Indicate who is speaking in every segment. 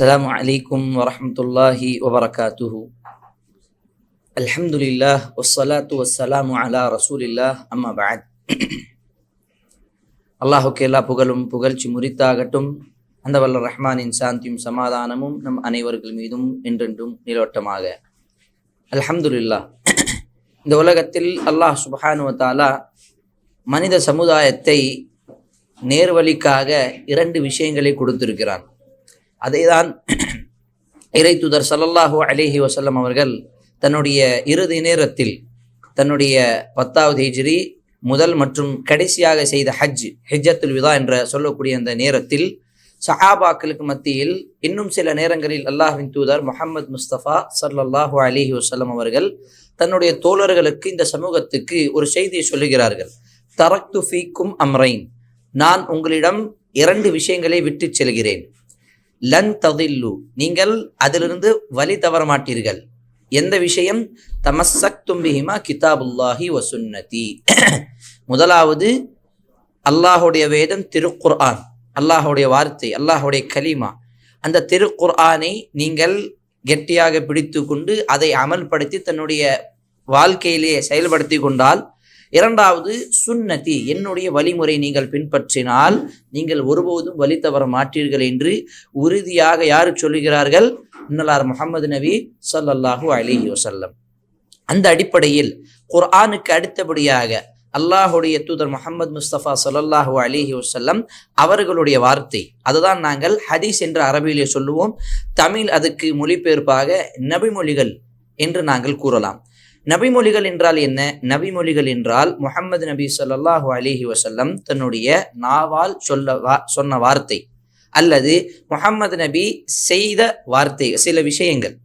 Speaker 1: السلام عليكم ورحمة الله وبركاته الحمد لله والصلاة والسلام على رسول الله أما بعد அல்லாஹுக்கு எல்லா புகழும் புகழ்ச்சி முறித்தாகட்டும் அந்த வல்ல ரஹ்மானின் சாந்தியும் சமாதானமும் நம் அனைவர்கள் மீதும் என்றென்றும் நிலவட்டமாக அல்ஹம்துலில்லா இந்த உலகத்தில் அல்லாஹ் சுபஹானுவ தஆலா மனித சமுதாயத்தை நேர்வழிக்காக இரண்டு விஷயங்களை கொடுத்திருக்கிறான் அதைதான் இறை தூதர் ஸல்லல்லாஹு அலிஹி வசல்லம் அவர்கள் தன்னுடைய இறுதி நேரத்தில் தன்னுடைய பத்தாவது ஹிஜ்ரி முதல் மற்றும் கடைசியாக செய்த ஹஜ் ஹிஜத்துல் விதா என்ற சொல்லக்கூடிய அந்த நேரத்தில் சஹாபாக்களுக்கு மத்தியில் இன்னும் சில நேரங்களில் அல்லாஹின் தூதர் முஹம்மது முஸ்தபா ஸல்லல்லாஹு அலிஹி வஸல்லம் அவர்கள் தன்னுடைய தோழர்களுக்கு இந்த சமூகத்துக்கு ஒரு செய்தியை சொல்லுகிறார்கள். தரக்து ஃபீக்கும் அம்ரைன். நான் உங்களிடம் இரண்டு விஷயங்களை விட்டு செல்கிறேன். லன் ததில்லு. நீங்கள் அதிலிருந்து வழி தவற மாட்டீர்கள். எந்த விஷயம்? தமசக் தும்பிஹிமா கிதாபுல்லாஹி வசுன்னதி முதலாவது அல்லாஹுடைய வேதம் திருக்குர்ஆன். அல்லாஹுடைய வார்த்தை அல்லாஹுடைய கலிமா. அந்த திருக்குர்ஆனை நீங்கள் கெட்டியாக பிடித்து கொண்டு அதை அமல்படுத்தி தன்னுடைய வாழ்க்கையிலே செயல்படுத்தி கொண்டால் இரண்டாவது சுன்னதி. என்னுடைய வழிமுறை நீங்கள் பின்பற்றினால் நீங்கள் ஒருபோதும் வழி தவற மாட்டீர்கள் என்று உறுதியாக யார் சொல்லுகிறார்கள்? இன்னலார் முகமது நபி சல்லல்லாஹு அலி வசல்லம் அந்த அடிப்படையில் குர்ஆனுக்கு அடுத்தபடியாக அல்லாஹுடைய தூதர் முகமது முஸ்தபா சொல்லல்லாஹு அலிஹி வசல்லம் அவர்களுடைய வார்த்தை. அதுதான் நாங்கள் ஹதீஸ் என்ற அரபியிலே சொல்லுவோம். தமிழ் அதுக்கு மொழிபெயர்ப்பாக நபிமொழிகள் என்று நாங்கள் கூறலாம். நபிமொழிகள் என்றால் என்ன? நபிமொழிகள் என்றால் முகமது நபி சொல்லாஹு அலிஹி வசல்லம் தன்னுடைய நாவால் சொல்ல வா- சொன்ன வார்த்தை அல்லது முகமது நபி செய்த வார்த்தை சில விஷயங்கள்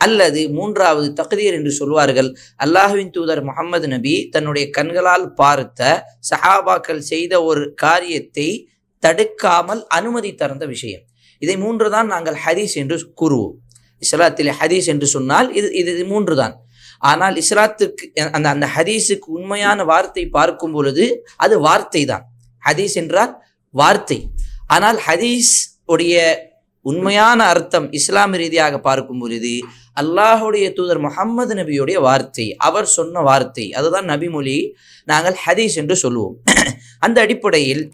Speaker 1: அல்லது மூன்றாவது தகுதியர் என்று சொல்வார்கள். அல்லாஹுவின் தூதர் முகமது நபி தன்னுடைய கண்களால் பார்த்த சஹாபாக்கள் செய்த ஒரு காரியத்தை தடுக்காமல் அனுமதி தந்த விஷயம். இதை மூன்று தான் நாங்கள் ஹதீஸ் என்று கூறுவோம். இஸ்லாத்தில் ஹதீஸ் என்று சொன்னால் இது இது இது மூன்று தான் ஆனால் இஸ்லாத்திற்கு அந்த அந்த ஹதீஸுக்கு உண்மையான வார்த்தை பார்க்கும் பொழுது அது வார்த்தை தான். ஹதீஸ் என்றால் வார்த்தை. ஆனால் ஹதீஸ் உடைய உண்மையான அர்த்தம் இஸ்லாம் ரீதியாக பார்க்கும் பொழுது அல்லாஹுடைய தூதர் முஹம்மது நபியுடைய வார்த்தை அவர் சொன்ன வார்த்தை அதுதான் நபிமொழி நாங்கள் ஹதீஸ் என்று சொல்லுவோம். அந்த அடிப்படையில்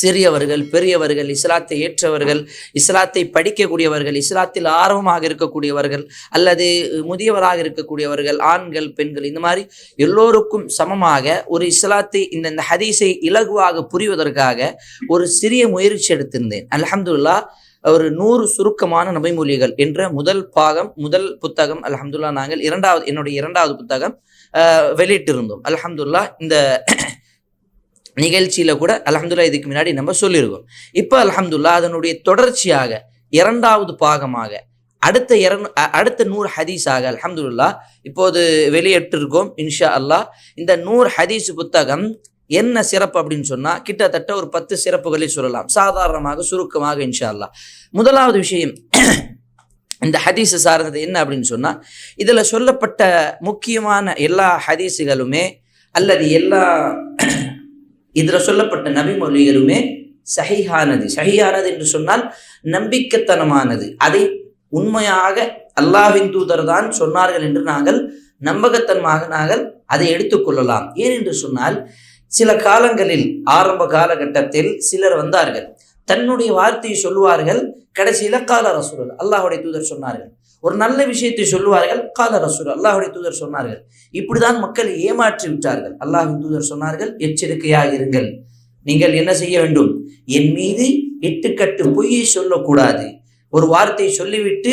Speaker 1: சிறியவர்கள் பெரியவர்கள் இஸ்லாத்தை ஏற்றவர்கள் இஸ்லாத்தை படிக்கக்கூடியவர்கள் இஸ்லாத்தில் ஆர்வமாக இருக்கக்கூடியவர்கள் அல்லது முதியவராக இருக்கக்கூடியவர்கள் ஆண்கள் பெண்கள் இந்த மாதிரி எல்லோருக்கும் சமமாக ஒரு இஸ்லாத்தை இந்த இந்த ஹதீஸை இலகுவாக புரிவதற்காக ஒரு சிறிய முயற்சி எடுத்திருந்தேன். அலமதுல்லா ஒரு நூறு சுருக்கமான நபைமொழிகள் என்ற முதல் பாகம் முதல் புத்தகம் அல்ஹம்துல்லா நாங்கள் இரண்டாவது என்னுடைய இரண்டாவது புத்தகம் வெளியிட்டிருந்தோம். அல்ஹம்துல்லா இந்த நிகழ்ச்சியில் கூட அலமதுல்லா இதுக்கு முன்னாடி நம்ம சொல்லியிருக்கோம் இப்போ அல்ஹம்துல்லா அதனுடைய தொடர்ச்சியாக இரண்டாவது பாகமாக அடுத்த இரநூ அடுத்த நூறு ஹதீஸாக அலமதுல்லா இப்போது வெளியிட்டிருக்கோம் இன்ஷா அல்லாஹ் இந்த நூறு ஹதீஸ் புத்தகம் என்ன சிறப்பு அப்படின்னு சொன்னால் கிட்டத்தட்ட ஒரு பத்து சிறப்புகளை சொல்லலாம். சாதாரணமாக சுருக்கமாக இன்ஷா அல்லாஹ் முதலாவது விஷயம் இந்த ஹதீஸை சார்ந்தது என்ன அப்படின்னு சொன்னால் இதில் சொல்லப்பட்ட முக்கியமான எல்லா ஹதீஸுகளுமே அல்லது எல்லா இதில் சொல்லப்பட்ட நபிமொழிகளுமே சஹிஹானது. சஹிஹானது என்று சொன்னால் நம்பிக்கைத்தனமானது. அதை உண்மையாக அல்லாஹின் தூதர் தான் சொன்னார்கள் என்று நாங்கள் நம்பகத்தன்மாக நாங்கள் அதை எடுத்துக்கொள்ளலாம் ஏன் என்று சொன்னால் சில காலங்களில் ஆரம்ப காலகட்டத்தில் சிலர் வந்தார்கள். தன்னுடைய வார்த்தையை சொல்லுவார்கள். கடைசியில கால ரசூல் அல்லாஹுடைய தூதர் சொன்னார்கள். ஒரு நல்ல விஷயத்தை சொல்லுவார்கள். கால ரசூல் அல்லாஹுடைய தூதர் சொன்னார்கள். இப்படிதான் மக்கள் ஏமாற்றி விட்டார்கள். அல்லாஹின் தூதர் சொன்னார்கள் எச்சரிக்கையாக இருங்கள். நீங்கள் என்ன செய்ய வேண்டும்? என் மீது எட்டுக்கட்டு பொய்யை சொல்லக்கூடாது. ஒரு வார்த்தை சொல்லிவிட்டு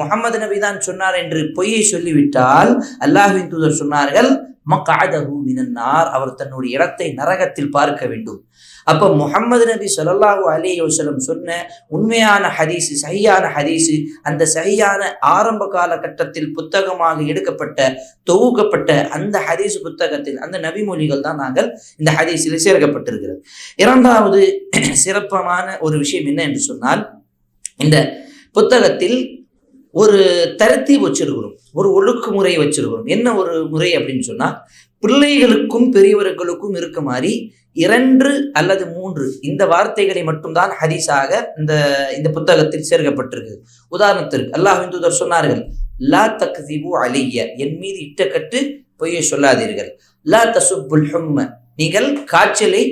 Speaker 1: முகமது நபி தான் சொன்னார் என்று பொய்யை சொல்லிவிட்டால் அல்லாஹின் தூதர் சொன்னார்கள் மக்காதஹு மினன்னார். அவர் தன்னுடைய இடத்தை நரகத்தில் பார்க்க வேண்டும். அப்போ முகமது நபி சொல்லாஹூ அலி வஸல்லம் சொன்ன உண்மையான ஹதீஸ் சஹியான ஹதீஸு அந்த சஹியான ஆரம்ப காலகட்டத்தில் புத்தகமாக எடுக்கப்பட்ட தொகுக்கப்பட்ட அந்த ஹதீஸ் புத்தகத்தில் அந்த நபிமொழிகள் தான் நாங்கள் இந்த ஹதீஸில் சேர்க்கப்பட்டிருக்கிறது. இரண்டாவது சிறப்பமான ஒரு விஷயம் என்ன என்று சொன்னால் இந்த புத்தகத்தில் ஒரு தரத்தீப் வச்சிருக்கிறோம் ஒரு ஒழுக்குமுறை வச்சிருக்கிறோம். என்ன ஒரு முறை அப்படின்னு சொன்னால் பிள்ளைகளுக்கும் பெரியவர்களுக்கும் இருக்க மாதிரி இரண்டு அல்லது மூன்று இந்த வார்த்தைகளை மட்டும்தான் ஹதீஸாக இந்த இந்த புத்தகத்தில் சேர்க்கப்பட்டிருக்கு உதாரணத்திற்கு அல்லாஹ் தூதர் சொன்னார்கள் லா தக்திபு அலிய என் மீது இட்டக்கட்டு பொய்யை சொல்லாதீர்கள். லா தசுப்புல் ஹும்ம. நீங்கள் காய்ச்சலை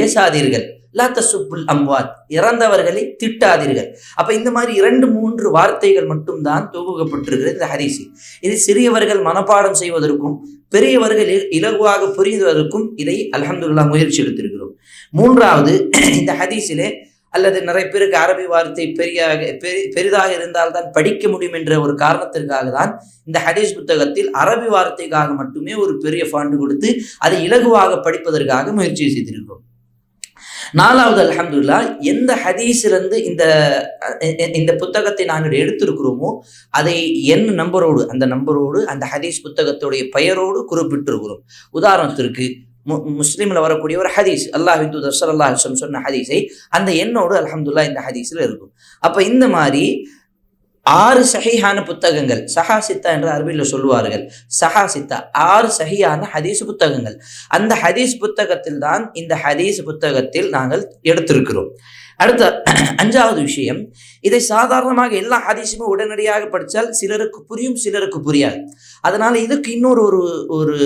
Speaker 1: ஏசாதீர்கள். லா தசுப்புல் அம்வாத் இறந்தவர்களை திட்டாதீர்கள். அப்போ இந்த மாதிரி இரண்டு மூன்று வார்த்தைகள் மட்டும்தான் தொகுக்கப்பட்டிருக்கிறது இந்த ஹரிசி இது சிறியவர்கள் மனப்பாடம் செய்வதற்கும் பெரியவர்கள் இலகுவாக புரிவதற்கும் இதை அலமதுல்லா முயற்சி எடுத்திருக்கிறோம். மூன்றாவது இந்த ஹதீஸிலே அல்லது நிறைய பேருக்கு அரபி வார்த்தை பெரியாக பெரிதாக இருந்தால் தான் படிக்க முடியும் என்ற ஒரு காரணத்திற்காக தான் இந்த ஹதீஸ் புத்தகத்தில் அரபி வார்த்தைக்காக மட்டுமே ஒரு பெரிய ஃபாண்டு கொடுத்து அதை இலகுவாக படிப்பதற்காக முயற்சி செய்திருக்கிறோம். நாலாவது அலமதுல்லா எந்த ஹதீஸிலிருந்து இந்த இந்த புத்தகத்தை நாங்கள் எடுத்திருக்கிறோமோ அதை என் நம்பரோடு அந்த நம்பரோடு அந்த ஹதீஸ் புத்தகத்துடைய பெயரோடு குறிப்பிட்டிருக்கிறோம். உதாரணத்திற்கு முஸ்லீமில் வரக்கூடிய ஒரு ஹதீஸ் அல்லாஹ் தூதர் அல்லாஹ் சொன்ன ஹதீஸை அந்த எண்ணோடு அலமதுல்லா இந்த ஹதீஸில் இருக்கும். அப்போ இந்த மாதிரி ஆறு சஹிஹான புத்தகங்கள். சஹாசித்தா என்று அரபியில் சொல்லுவார்கள். சஹாசித்தா ஆறு சஹியான ஹதீஸ் புத்தகங்கள். அந்த ஹதீஸ் புத்தகத்தில் தான் இந்த ஹதீஸ் புத்தகத்தில் நாங்கள் எடுத்திருக்கிறோம். அடுத்த அஞ்சாவது விஷயம் இதை சாதாரணமாக எல்லா ஹதீஸுமே உடனடியாக படித்தால் சிலருக்கு புரியும் சிலருக்கு புரியாது. அதனால இதுக்கு இன்னொரு ஒரு ஒரு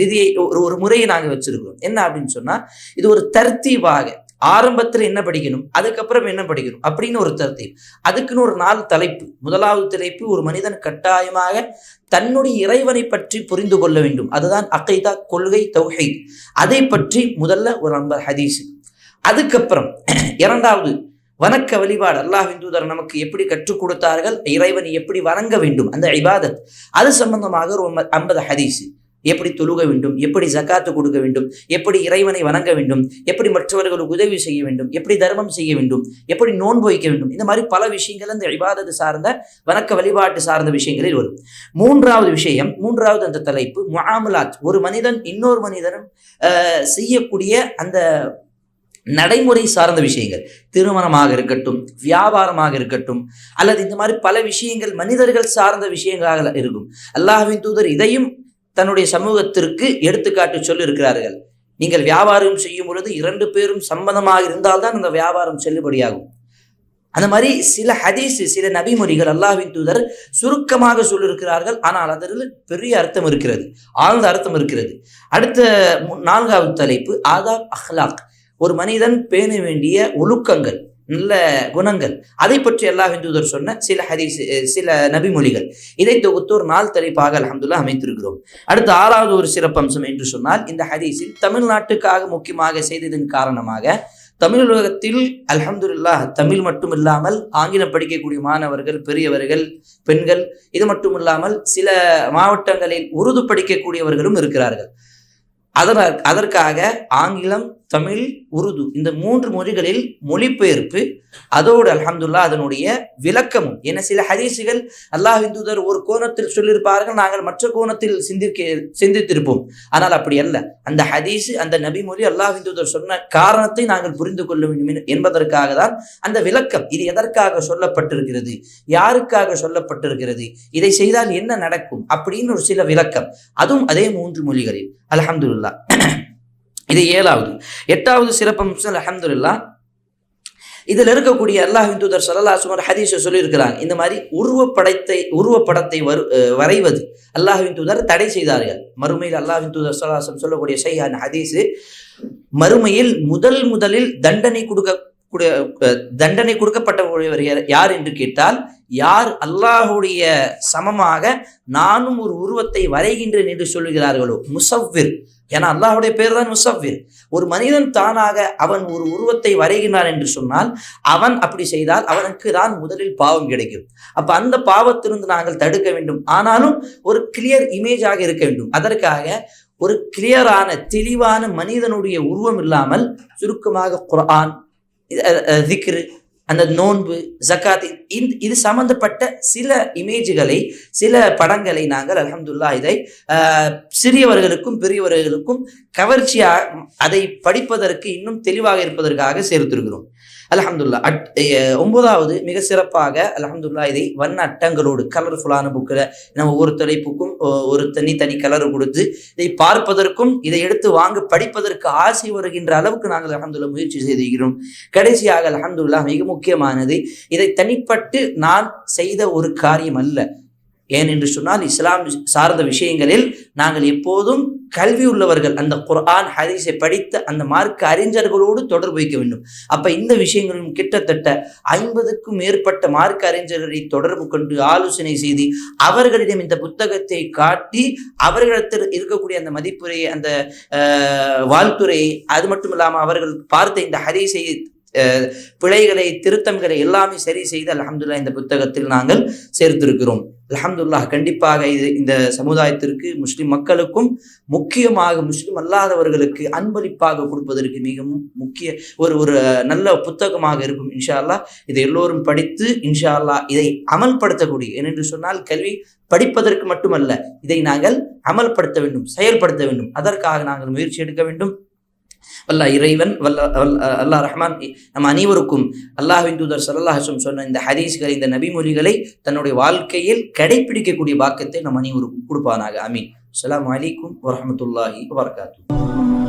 Speaker 1: விதியை ஒரு ஒரு முறையை நாங்கள் வச்சிருக்கிறோம். என்ன அப்படின்னு சொன்னா இது ஒரு தர்த்தீவாக ஆரம்பத்தில் என்ன படிக்கணும்? அதுக்கப்புறம் என்ன படிக்கணும்? அப்படின்னு ஒரு தரத்தில் அதுக்குன்னு ஒரு நாலு தலைப்பு. முதலாவது தலைப்பு ஒரு மனிதன் கட்டாயமாக தன்னுடைய இறைவனை பற்றி புரிந்து கொள்ள வேண்டும். அதுதான் அக்கைதா கொள்கை தொகை அதை பற்றி முதல்ல ஒரு நம்பர் ஹதீஸ். அதுக்கப்புறம் இரண்டாவது வணக்க வழிபாடு. அல்லாஹ் இந்துதர் நமக்கு எப்படி கற்றுக் கொடுத்தார்கள்? இறைவனை எப்படி வணங்க வேண்டும்? அந்த இபாதத். அது சம்பந்தமாக ஒரு ஐம்பது ஹதீஸ். எப்படி தொழுக வேண்டும் எப்படி ஜக்காத்து கொடுக்க வேண்டும் எப்படி இறைவனை வணங்க வேண்டும் எப்படி மற்றவர்களுக்கு உதவி செய்ய வேண்டும் எப்படி தர்மம் செய்ய வேண்டும் எப்படி நோன்பு வைக்க வேண்டும் இந்த மாதிரி பல விஷயங்கள் அந்த இபாதத்து சார்ந்த வணக்க வழிபாட்டு சார்ந்த விஷயங்களில் வரும். மூன்றாவது விஷயம் மூன்றாவது அந்த தலைப்பு முகாமலாத் ஒரு மனிதன் இன்னொரு மனிதனும் செய்யக்கூடிய அந்த நடைமுறை சார்ந்த விஷயங்கள். திருமணமாக இருக்கட்டும் வியாபாரமாக இருக்கட்டும் அல்லது இந்த மாதிரி பல விஷயங்கள் மனிதர்கள் சார்ந்த விஷயங்களாக இருக்கும். அல்லாஹின் தூதர் இதையும் தன்னுடைய சமூகத்திற்கு எடுத்துக்காட்டு சொல்லி இருக்கிறார்கள் நீங்கள் வியாபாரம் செய்யும் பொழுது இரண்டு பேரும் சம்மதமாக இருந்தால்தான் அந்த வியாபாரம் செல்லுபடியாகும். அந்த மாதிரி சில ஹதீஸ் சில நபிமொழிகள் அல்லாஹின் தூதர் சுருக்கமாக சொல்லியிருக்கிறார்கள். ஆனால் அதில் பெரிய அர்த்தம் இருக்கிறது. ஆழ்ந்த அர்த்தம் இருக்கிறது. அடுத்த நான்காவது தலைப்பு ஆதாப் அஹ்லாக். ஒரு மனிதன் பேண வேண்டிய ஒழுக்கங்கள். நல்ல குணங்கள். அதை பற்றி அல்லாஹ் ஹிந்துதர் சொன்ன சில ஹதீஸ் சில நபிமொழிகள். இதை தொகுத்து ஒரு நாள் தலைப்பாக அலமதுல்லா அமைத்திருக்கிறோம். அடுத்த ஆறாவது ஒரு சிறப்பம்சம் என்று சொன்னால் இந்த ஹதீஸில் தமிழ்நாட்டுக்காக முக்கியமாக செய்ததன் காரணமாக தமிழ் உலகத்தில் அலமதுல்லா தமிழ் மட்டும் இல்லாமல் ஆங்கிலம் படிக்கக்கூடிய மாணவர்கள் பெரியவர்கள் பெண்கள் இது மட்டும் இல்லாமல் சில மாவட்டங்களில் உருது படிக்கக்கூடியவர்களும் இருக்கிறார்கள். அதனால் அதற்காக ஆங்கிலம் தமிழ் உருது. இந்த மூன்று மொழிகளில் மொழிபெயர்ப்பு அதோடு அலமதுல்லா அதனுடைய விளக்கமும். என சில ஹதீசுகள் அல்லாஹ் இந்துதர் ஒரு கோணத்தில் சொல்லியிருப்பார்கள் நாங்கள் மற்ற கோணத்தில் சிந்திக்க சிந்தித்திருப்போம். ஆனால் அப்படி அல்ல. அந்த ஹதீஸ் அந்த நபி மொழி அல்லாஹ் இந்துதர் சொன்ன காரணத்தை நாங்கள் புரிந்து கொள்ள வேண்டும் என்பதற்காக தான் அந்த விளக்கம். இது எதற்காக சொல்லப்பட்டிருக்கிறது? யாருக்காக சொல்லப்பட்டிருக்கிறது? இதை செய்தால் என்ன நடக்கும்? அப்படின்னு ஒரு சில விளக்கம். அதுவும் அதே மூன்று மொழிகளில். அலமதுல்லா இது ஏழாவது. எட்டாவது சிறப்பம்சம் அஹமதுல்லா இதில் இருக்கக்கூடிய அல்லாஹின் தூதர் சல்லா சுமர் ஹதீஷை சொல்லியிருக்கிறாங்க இந்த மாதிரி உருவப்படத்தை உருவப்படத்தை வரு வரைவது அல்லாஹின் தூதர் தடை செய்தார்கள் மறுமையில் அல்லாஹின் தூதர் சல்லாஹம் சொல்லக்கூடிய ஷையான் ஹதீஸு மறுமையில் முதல் முதலில் தண்டனை கொடுக்க தண்டனை கொடுக்கப்பட்டவர் யார் என்று கேட்டால் யார் அல்லாஹுடைய சமமாக நானும் ஒரு உருவத்தை வரைகின்றேன் என்று சொல்லுகிறார்களோ முசவ்விர். ஏன்னா அல்லாஹுடைய பேர் தான் முசவ்விர். ஒரு மனிதன் தானாக அவன் ஒரு உருவத்தை வரைகின்றான் என்று சொன்னால் அவன் அப்படி செய்தால் அவனுக்கு தான் முதலில் பாவம் கிடைக்கும். அப்ப அந்த பாவத்திலிருந்து நாங்கள் தடுக்க வேண்டும். ஆனாலும் ஒரு கிளியர் இமேஜாக இருக்க வேண்டும். அதற்காக ஒரு கிளியரான தெளிவான மனிதனுடைய உருவம் இல்லாமல் சுருக்கமாக குரான் திக்ரு அந்த நோன்பு ஜக்காத் இந்த இது சம்பந்தப்பட்ட சில இமேஜ்களை சில படங்களை நாங்கள் அலமதுல்லா இதை ஆஹ், சிறியவர்களுக்கும் பெரியவர்களுக்கும் கவர்ச்சியாக அதை படிப்பதற்கு இன்னும் தெளிவாக இருப்பதற்காக சேர்த்திருக்கிறோம். அலஹம்துல்லா அட் ஒன்பதாவது மிக சிறப்பாக அலஹம்துல்லா இதை வண்ண அட்டங்களோடு கலர்ஃபுல்லான புக்கில் நம்ம ஒரு தலைப்புக்கும் ஒரு தனி தனி கலர் கொடுத்து இதை பார்ப்பதற்கும் இதை எடுத்து வாங்க படிப்பதற்கு ஆசை வருகின்ற அளவுக்கு நாங்கள் அல்ஹம்துல்லா முயற்சி செய்திருக்கிறோம் கடைசியாக அலஹம்துல்லா மிக முக்கியமானது இதை தனிப்பட்டு நான் செய்த ஒரு காரியம் அல்ல. ஏன் என்று சொன்னால் இஸ்லாம் சார்ந்த விஷயங்களில் நாங்கள் எப்போதும் கல்வி உள்ளவர்கள் அந்த குர்ஆன் ஹதீஸை படித்த அந்த மார்க்க அறிஞர்களோடு தொடர்பு வைக்க வேண்டும். அப்ப இந்த விஷயங்களும் கிட்டத்தட்ட ஐம்பதுக்கும் மேற்பட்ட மார்க்க அறிஞர்களை தொடர்பு கொண்டு ஆலோசனை செய்து அவர்களிடம் இந்த புத்தகத்தை காட்டி அவர்களிடத்தில் இருக்கக்கூடிய அந்த மதிப்புரையை அந்த வாழ்த்துறையை அது மட்டும் இல்லாமல் அவர்கள் பார்த்த இந்த ஹதீஸை பிழைகளை திருத்தங்களை எல்லாமே சரி செய்து அலமதுல்லா இந்த புத்தகத்தில் நாங்கள் சேர்த்திருக்கிறோம். அல்ஹம்துலில்லாஹ் கண்டிப்பாக இது இந்த சமுதாயத்திற்கு முஸ்லிம் மக்களுக்கும் முக்கியமாக முஸ்லிம் அல்லாதவர்களுக்கு அன்பளிப்பாக கொடுப்பதற்கு மிகவும் முக்கிய ஒரு ஒரு நல்ல புத்தகமாக இருக்கும் இன்ஷா அல்லாஹ் இதை எல்லோரும் படித்து இன்ஷா அல்லாஹ் இதை அமல்படுத்தக்கூடிய ஏனென்று சொன்னால் கல்வி படிப்பதற்கு மட்டுமல்ல இதை நாங்கள் அமல்படுத்த வேண்டும் செயல்படுத்த வேண்டும். அதற்காக நாங்கள் முயற்சி எடுக்க வேண்டும். வல்லா இறைவன் வல்ல வல்ல- அல்லாஹ் ரஹ்மான் நம் அனைவருக்கும் அல்லாஹின் தூதர் சல்லாஹம் சொன்ன இந்த ஹதீஸ்கள் இந்த நபிமொழிகளை தன்னுடைய வாழ்க்கையில் கடைபிடிக்கக்கூடிய பாக்கியத்தை நம் அனைவருக்கும் கொடுப்பானாக. ஆமீன். அஸ்லாம் வலைக்கும் வரமத்துல்லாஹி வபரகாத்துஹு